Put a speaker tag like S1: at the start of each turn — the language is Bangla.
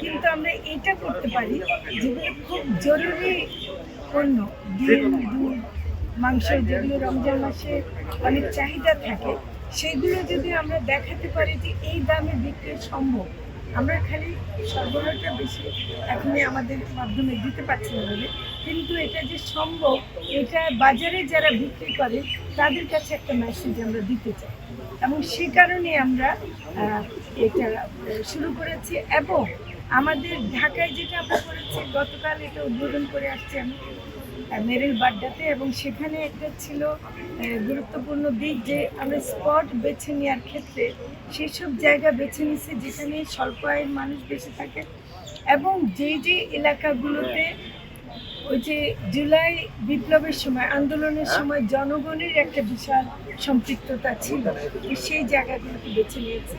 S1: কিন্তু আমরা এটা করতে পারি, যেগুলো খুব জরুরি পণ্য, ডিম, দুধ মাংস যেগুলো রমজান মাসে অনেক চাহিদা থাকে সেগুলো যদি আমরা দেখাতে পারি যে এই দামে বিক্রি সম্ভব, আমরা খালি সরবরাহটা বেশি এখনই আমাদের মাধ্যমে দিতে পারছি না বলে। কিন্তু এটা যে সম্ভব, এটা বাজারে যারা বিক্রি করে, তাদের কাছে একটা মেসেজ আমরা দিতে চাই। এবং সে কারণে আমরা এটা শুরু করেছি এবং আমাদের ঢাকায় যেটা আমরা করেছি, গতকাল এটা উদ্বোধন করে আসছি আমি। মেরিল বাড্ডাতে এবং সেখানে একটা ছিল গুরুত্বপূর্ণ দিক যে আমরা স্পট বেছে নেওয়ার ক্ষেত্রে সেসব জায়গা বেছে নিছি যেখানে স্বল্প আয়ের মানুষ বেশি থাকে এবং যে যে এলাকাগুলোতে ওই যে জুলাই বিপ্লবের সময়, আন্দোলনের সময় জনগণের একটা বিশাল সম্পৃক্ততা ছিল, সেই জায়গাগুলোকে বেছে নিয়েছে।